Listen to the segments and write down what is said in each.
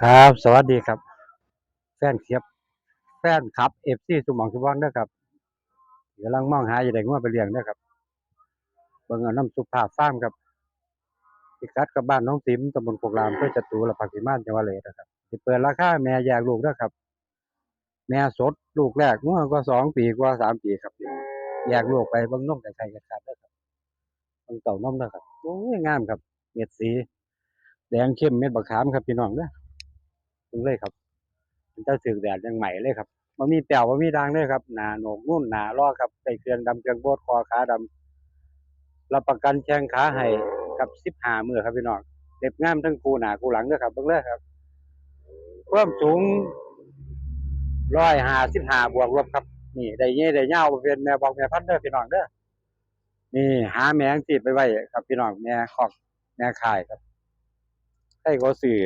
ครับ สวัสดีครับ แฟนเคียบ แฟนคลับเอฟซีสุหมองสุวรรณนะครับกำลังมองหาอยู่ได้งัวไปเลี้ยงนะครับเบิ่งเอาน้ำสุภาพฟาร์มครับพิกัดกับบ้านน้องติ๋มตำบลโคกรามเพื่อจตุรพักษิมานจังหวัดเลยนะครับสิเปิดราคาแม่แยกลูกนะครับ แม่สดลูกแรกงัวก็สองปีกว่าสามปีครับแยกลูกไปเบิ่งนมไก่ไข่กันครับเด้ครับเบิ่งเต่านมนะครับโอ้ยงามครับ เม็ดสี แดงเข้มเม็ดบักขามครับพี่น้องเด้อเพิ่ งเลยครับมันจะสึกแดดยังใหม่เลยครับมันมีแป้วมันมีดังเลยครับหนาโหนกนุ่นหนาล้อครับใส่เครื่องดำเครื่องโบดคอขาดำรับประกันแข้งขาให้กับสิบห้ามือครับพี่น้องเด็บงามทั้งคูหนาคูหลังด้อครับเบิ่งเลยครับเพิ่มสูงร้อยหาสิบหาบวกลบครับ นี่ได้เงี้ยได้เง่าเป็นแม่บอกแม่พันเด้อพี่น้องเด้อนี่หาแมงติดไปไว้ครับพี่น้องแม่คอกแม่ขายครับให้เขาสื่อ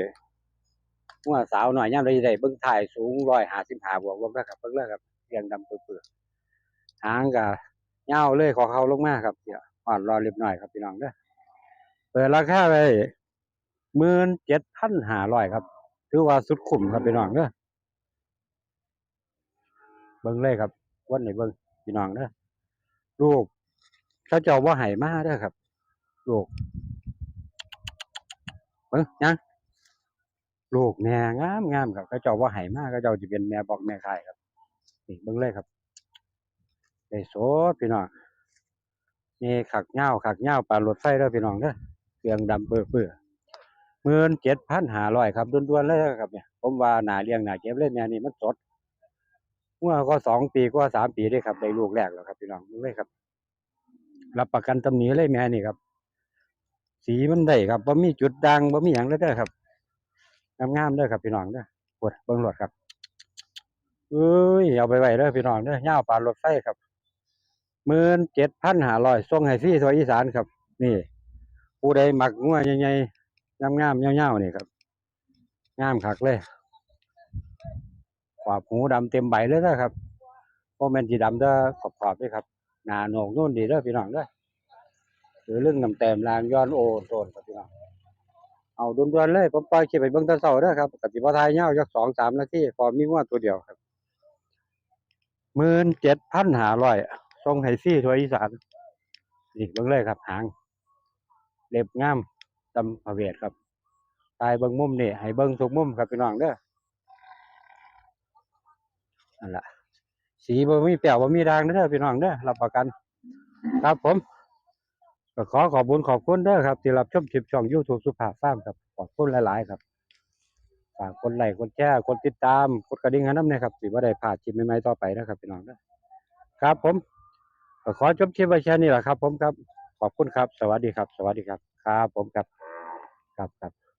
หัวสาวหน่อยย่ำได้ได้เบิ่งถ่ายสูงร้อยห้าสิบห้าบวกลบแล้วครับเบิ่งเลยครับเรียงดำเปื่อยหางก็ยาเลยขอเขาลงมาครับเดี๋ยวอ่อนรอเรียบหน่อยครับพี่น้องเด้อเปิดราคาไปหมื่นเจ็ดพันห้าร้อยครับถือว่าสุดคุ้มครับพี่น้องเด้อเบิ่งเลยครับวันไหนเบิ่งพี่น้องเด้อลูกเขาเจ้าว่าไห้มาเด้อครับลูกเบิ่งยัง ลูกแม่งามงามครับเขาเจ้าว่าไห้มากเขาเจ้าจะเป็นแม่บอกแม่ขายครับนี่เบิ่งเลยครับได้โสดพี่น้องนี่ขักเง้าขักเง้าปลารถไฟเด้อพี่น้องเด้อเครื่องดำเปื้อเปื้อหมื่นเจ็ดพันหาร้อยครับด่วนๆเลยครับเนี่ยผมว่าหนาเลี้ยงหนาเก็บเลยแม่นี่มันสดเมื่อก็สองปีกว่าสามปีได้ครับได้ลูกแรกแล้วครับพี่น้องเบิ่งเลยครับ รับประกันตำหนิเลยแม่นี่ครับ สีมันได้ครับบ่มีจุดด่างบ่มีหยังเลยเด้อครับ งามๆเด้อครับพี่น้องเด้อปวดเบิ่งรถครับเอ้ยเอาไปไว้เด้อพี่น้องเด้อยาวปานรถไฟครับหมื่นเจ็ดพันห้าร้อยส่งให้ฟรีทั่วอีสานครับ นี่ ผู้ใดมักงัวใหญ่ๆงามๆยาๆนี่ครับ งามคักเลยขอบหูดำเต็มใบเลยนะครับโมเมนสีดำเด้อขอบขอบๆด้วยครับหนาโหนกนู่นดีเด้อพี่น้องเด้อหรือเรื่องน้ำแต้มลางย้อนโอโซนครับพี่น้อง เอาด่วนๆเลยผมปล่อยคลิปไปเบิ่งตะเช้าเด้อครับกสิบ่ทายยาวจักสองสามนาทีพอมีงัวตัวเดียวครับหมื่นเจ็ดพันห้าร้อยส่งให้ฟรีทั่วอีสานนี่เบิ่งเลยครับ หางเล็บงามตำพระเวทครับ ตายเบิ่งมุมนี่ให้เบิ่งทุกมุมครับพี่น้องเด้อนั่นล่ะสีบ่มีแป้วบ่มีด่างเด้อพี่น้องเด้อรับประกัน ครับผม ก็ขอขอบคุญขอบคุณเด้อครับ ที่รับชมคลิปช่อง YouTube สุภาพฟาร์มครับ ขอบคุณหลาย ๆ ครับฝากคนไลค์คนแชร์คนติดตามกดกระดิ่งให้นำนะครับสิบ่ได้พลาดคลิปใหม่ๆต่อไปนะครับพี่น้องนะครับผมก็ขอจบคลิปไว้แค่นี้แหละครับ ผมครับ ขอบคุณครับ สวัสดีครับ สวัสดีครับ ครับผมครับครับครับ